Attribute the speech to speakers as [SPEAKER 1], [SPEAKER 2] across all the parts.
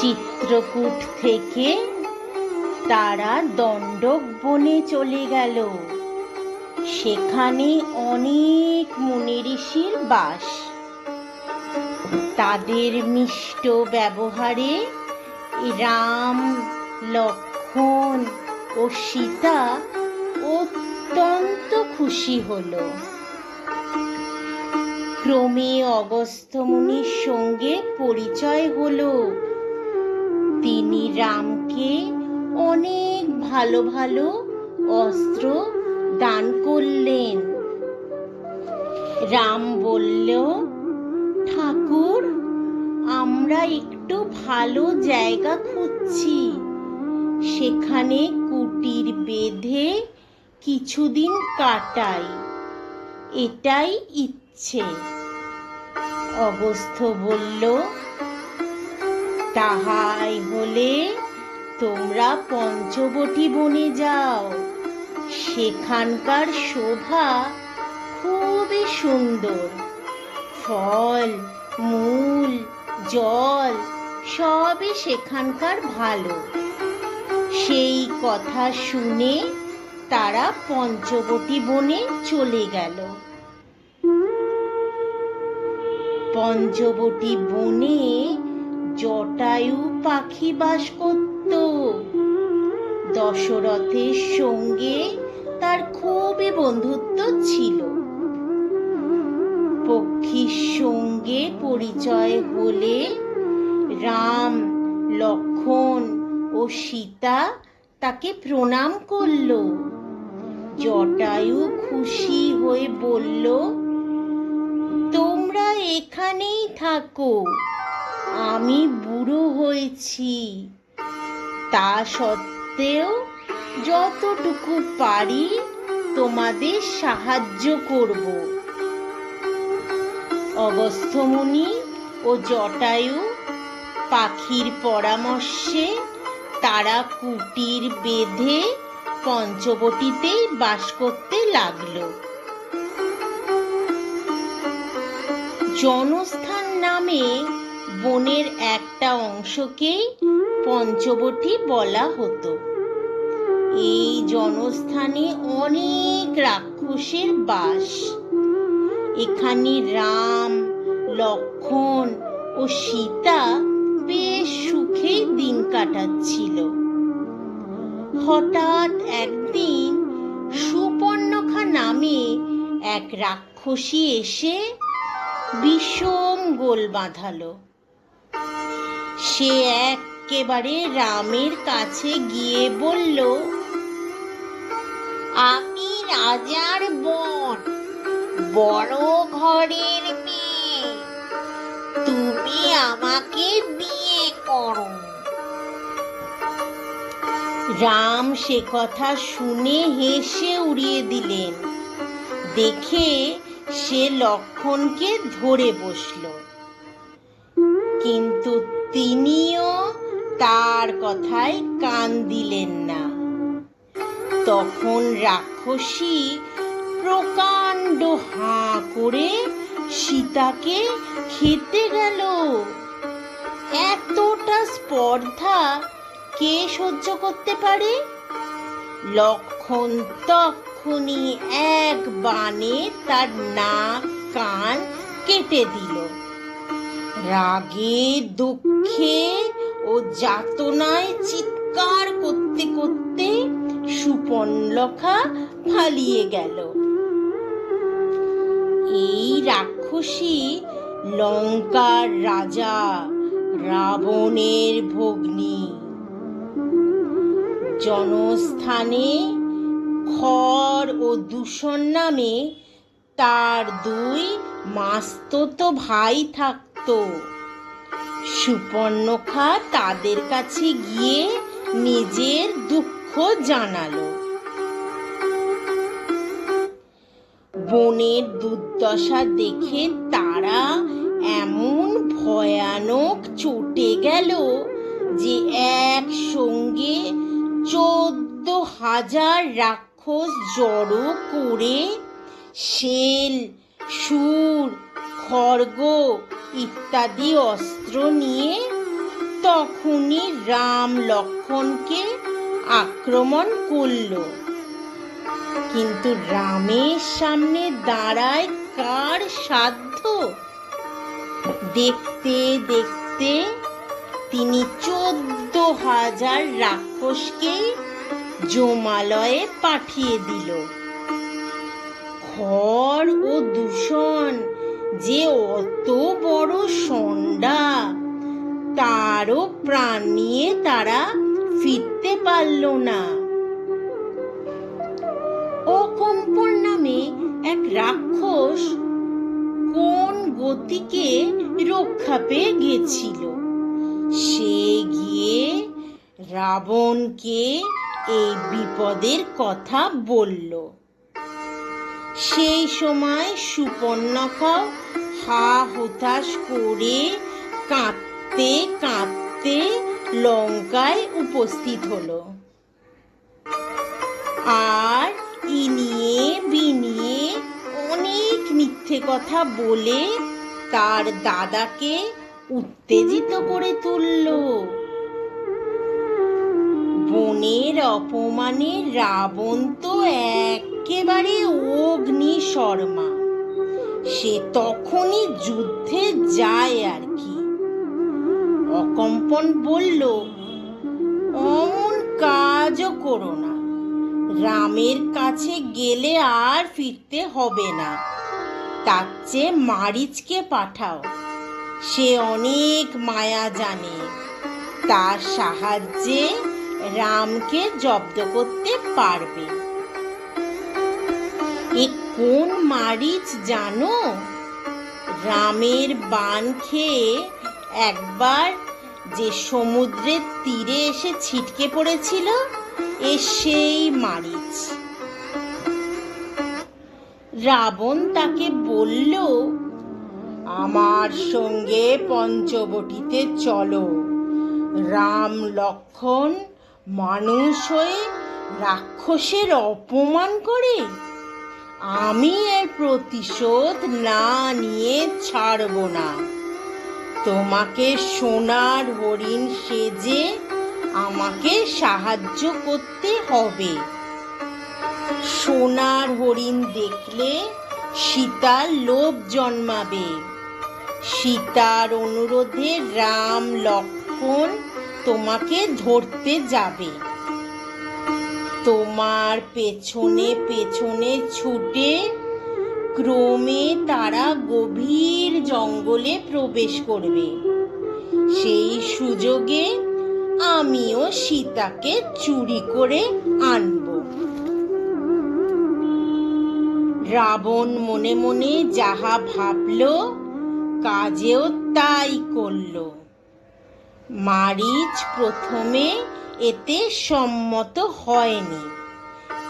[SPEAKER 1] চিত্রকূট থেকে তারা দণ্ডক বনে চলে গেল। সেখানে অনেক মুনি ঋষির বাস। তাদের মিষ্ট ব্যবহারে রাম লক্ষ্মণ ও সীতা অত্যন্ত খুশি হলো। ক্রমে অগস্ত্য মুনির সঙ্গে পরিচয় হলো। তিনি রামকে অনেক ভালো ভালো অস্ত্র দান করলেন। রাম বলল, ঠাকুর, আমরা একটু ভালো জায়গা খুঁজছি। সেখানে কুটির বেঁধে কিছুদিন কাটাই। এটাই ইচ্ছে। অগস্ত্য বলল তাহাই হলে তোমরা পঞ্চবটি বনে যাও। সেখানকার শোভা খুবই সুন্দর। ফল, মূল, জল সবই সেখানকার ভালো। সেই কথা শুনে তারা পঞ্চবটি বনে চলে গেল। পঞ্চবটি বনে জটায়ু পাখি বাস করত। দশরথের সঙ্গে তার খুবই বন্ধুত্ব ছিল। পক্ষীর সঙ্গে পরিচয় হলে রাম, লক্ষণ ও সীতা তাকে প্রণাম করল। জটায়ু খুশি হয়ে বলল, তোমরা এখানেই থাকো। আমি বুড়ো হয়েছি। তা সত্ত্বেও যতটুকু পারি তোমাদের সাহায্য করব। অগস্ত্যমুনি ও জটায়ু পাখির পরামর্শে তারা কুটির বেঁধে পঞ্চবটিতেই বাস করতে লাগল। জনস্থান নামে বনের একটা অংশকেই পঞ্চবটি বলা হতো। এই জনস্থানে অনেক রাক্ষসের বাস। এখানে রাম, লক্ষণ ও সীতা বেশ সুখে দিন কাটাচ্ছিল। হঠাৎ একদিন সুপর্ণখা নামে এক রাক্ষসী এসে বিষম গোল বাঁধালো। সে একেবারে রামের কাছে গিয়ে বলল, আমি রাজার বোন বড় ঘরের মেয়ে। তুমি আমাকে বিয়ে করো। রাম সে কথা শুনে হেসে উড়িয়ে দিলেন। দেখে সে লক্ষণকে ধরে বসল। কিন্তু তিনিও তার কথায় কান দিলেন না। তখন রাক্ষসী প্রকাণ্ড হাঁ করে সীতাকে খেতে গেল। এতটা স্পর্ধা কে সহ্য করতে পারে? লক্ষণ তখনই এক বানে তার নাক কান কেটে দিল। রাগে, দুঃখে ও যাতনায় চিৎকার করতে করতে সুপর্ণখা ফালিয়ে গেল। এই রাক্ষসী লঙ্কার রাজা, রাবণের ভগ্নী। জনস্থানে খর ও দূষণ নামে তার দুই মাস্তত ভাই থাকত সুপর্ণখা তাদের কাছে গিয়ে নিজের দুঃখ জানালো। বনের দুর্দশা দেখে তারা এমন ভয়ানক চটে গেল যে একসঙ্গে চোদ্দ হাজার রাক্ষস জড়ো করে শেল সুর, খড়গ ইত্যাদি অস্ত্র নিয়ে তখনই রাম লক্ষণকে আক্রমণ করল। কিন্তু রামের সামনে দাঁড়ায় কার সাধ্য? দেখতে দেখতে তিনি চোদ্দ হাজার রাক্ষসকে জমালয়ে পাঠিয়ে দিল। খর ও দূষণ যে অত বড় সন্ডা, তারও প্রাণ নিয়ে তারা ফিরতে পারল না। অকম্পন নামে এক রাক্ষস কোন গতিকে রক্ষা পেয়ে গেছিল? সে গিয়ে রাবণকে এই বিপদের কথা বলল। সেই সময় সুপর্ণখাও হা হুতাশ করে কাঁদতে কাঁদতে লঙ্কায় উপস্থিত হলো। আর ইনিয়ে বিনিয়ে অনেক মিথ্যে কথা বলে তার দাদাকে উত্তেজিত করে তুলল। বনের অপমানে রাবণ তো একেবারে অগ্নি শর্মা সে তখনই যুদ্ধে যায় আর কি। অকম্পন বলল, অমন কাজও করো না। রামের কাছে গেলে আর ফিরতে হবে না। তার চেয়ে মারিচকে পাঠাও। সে অনেক মায়া জানে। তার সাহায্যে রামকে জব্দ করতে পারবে। এ কোন মারিচ জানো? রামের বান খেয়ে একবার যে সমুদ্রের তীরে এসে ছিটকে পড়েছিল, এ সেই মারিচ। রাবণ তাকে বলল, আমার সঙ্গে পঞ্চবটিতে চলো। রাম লক্ষণ মানুষ হয়ে রাক্ষসের অপমান করে আমি এর প্রতিশোধ না নিয়ে ছাড়ব না। তোমাকে সোনার হরিণ সেজে আমাকে সাহায্য করতে হবে। সোনার হরিণ দেখলে সীতার লোভ জন্মাবে। সীতার অনুরোধে রাম লক্ষণ তোমাকে ধরতে যাবে। তোমার পেছনে পেছনে ছুটে ক্রমে তারা গভীর জঙ্গলে প্রবেশ করবে। সেই সুযোগে আমিও সীতাকে চুরি করে আনব। রাবণ মনে মনে যাহা ভাবল, কাজেও তাই করল। মারিচ প্রথমে এতে সম্মত হয়নি।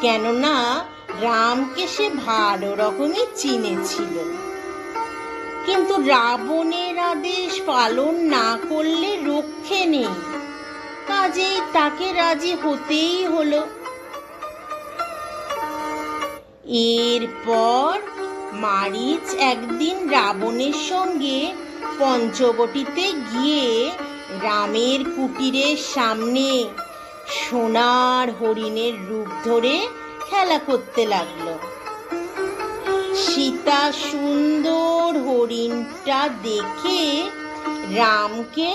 [SPEAKER 1] কেননা রামকে সে ভালো রকমই চিনেছিল। কিন্তু রাবণের আদেশ পালন না করলে রক্ষে নেই। কাজেই তাকে রাজি হতেই হলো। এরপর মারিচ একদিন রাবণের সঙ্গে পঞ্চবটিতে গিয়ে রামের কুটিরের সামনে সোনার হরিণের রূপ ধরে খেলা করতে লাগল। সীতা সুন্দর হরিণটা দেখে রামকে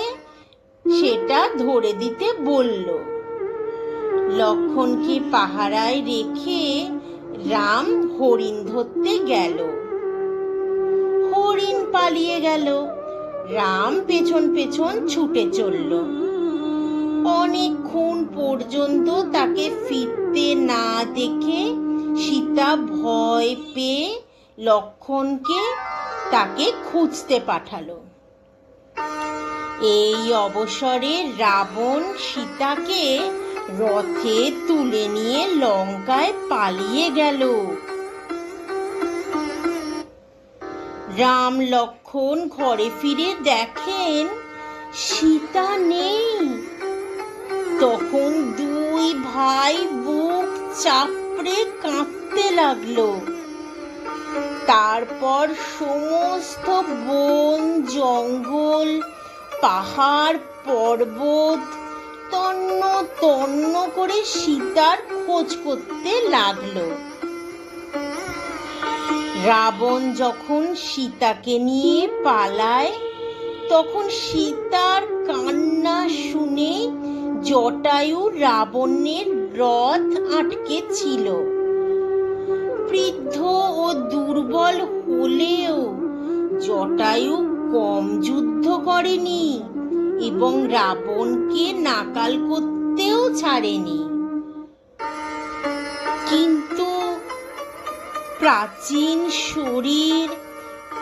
[SPEAKER 1] সেটা ধরে দিতে বলল। লক্ষণকে পাহারায় রেখে রাম হরিণ ধরতে গেল। হরিণ পালিয়ে গেল। রাম পেছন পেছন ছুটে চলল। অনেকক্ষণ পর্যন্ত তাকে ফিরতে না দেখে সীতা ভয় পেয়ে লক্ষণকে তাকে খুঁজতে পাঠালো। এই অবসরে রাবণ সীতাকে রথে তুলে নিয়ে লঙ্কায় পালিয়ে গেল। রাম লক্ষণ ঘরে ফিরে দেখেন সীতা নেই। তখন দুই ভাই বুক চাপড়ে কাঁদতে লাগল। তারপর সমস্ত বন, জঙ্গল, পাহাড়, পর্বত তন্ন তন্ন করে সীতার খোঁজ করতে লাগল। রাবণ যখন সীতাকে নিয়ে পালায়, তখন সীতার কান্না শুনে জটায়ু রাবণের রথ আটকে ছিল বৃদ্ধ ও দুর্বল হলেও জটায়ু কম যুদ্ধ করেনি এবং রাবণকে নাকাল করতেও ছাড়েনি। প্রাচীন শরীর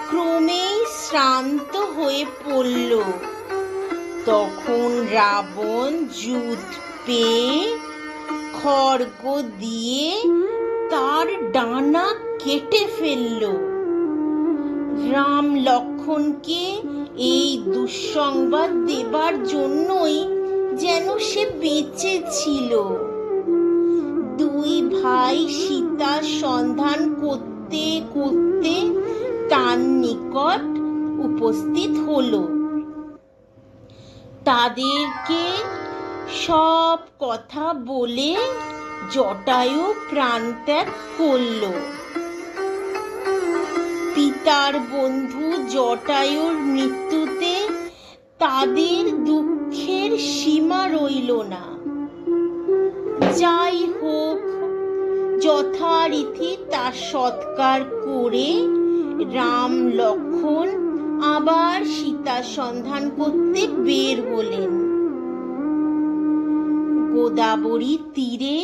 [SPEAKER 1] ক্রমেই শ্রান্ত হয়ে পড়ল। তখন রাবণ জুত পেয়ে খড়গ দিয়ে তার ডানা কেটে ফেলল। রাম লক্ষণকে এই দুঃসংবাদ দেবার জন্যই যেন সে বেঁচে ছিল। দুই ভাই সীতার সন্ধান করতে করতে তার নিকট উপস্থিত হলো। তাদেরকে সব কথা বলে জটায়ু প্রাণত্যাগ করল। পিতার বন্ধু জটায়ুর মৃত্যুতে তাদের দুঃখের সীমা রইল না। যাই হোক যথারীতি তার সৎকার করে রাম লক্ষণ আবার সীতার সন্ধান করতে বের হলেন। গোদাবরী তীরে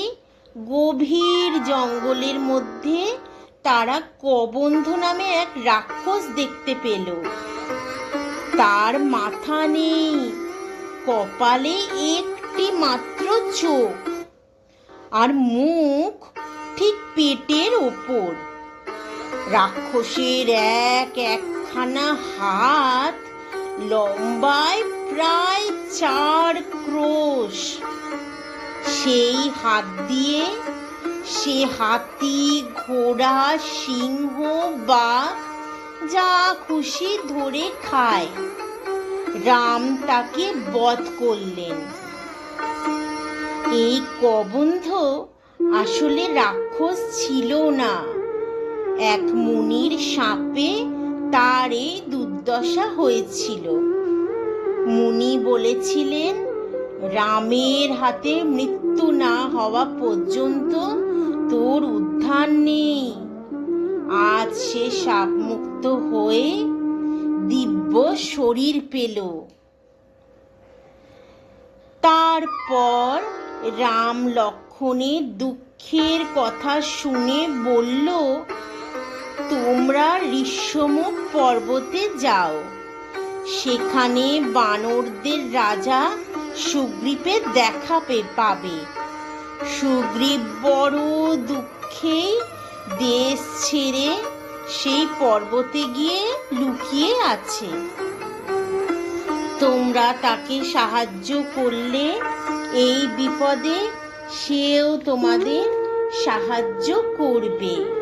[SPEAKER 1] গভীর জঙ্গলের মধ্যে তারা কবন্ধ নামে এক রাক্ষস দেখতে পেল। তার মাথা নেই, কপালে একটি মাত্র চোখ আর মুখ পেটের ওপর। রাক্ষসের এক একখানা হাত লম্বায় প্রায় চার ক্রোশ। সেই হাত দিয়ে সে হাতি, ঘোড়া, সিংহ বা যা খুশি ধরে খায়। রাম তাকে বধ করলেন। এই কবন্ধ আসলে রাক্ষস ছিল না। এক মুনির সাপে তার এই দুর্দশা হয়েছিল। মুনি বলেছিলেন, রামের হাতে মৃত্যু না হওয়া পর্যন্ত তোর উদ্ধার নেই। আজ সে সাপমুক্ত হয়ে দিব্য শরীর পেল। তারপর রাম লক্ষণের দুঃখের কথা শুনে বলল, তোমরা ঋষ্যমুখ পর্বতে যাও। সেখানে বানরদের রাজা সুগ্রীবের দেখা পাবে। সুগ্রীব বড় দুঃখে দেশ ছেড়ে সেই পর্বতে গিয়ে লুকিয়ে আছে। তোমরা তাকে সাহায্য করলে এই বিপদে সেও তোমাদের সাহায্য করবে।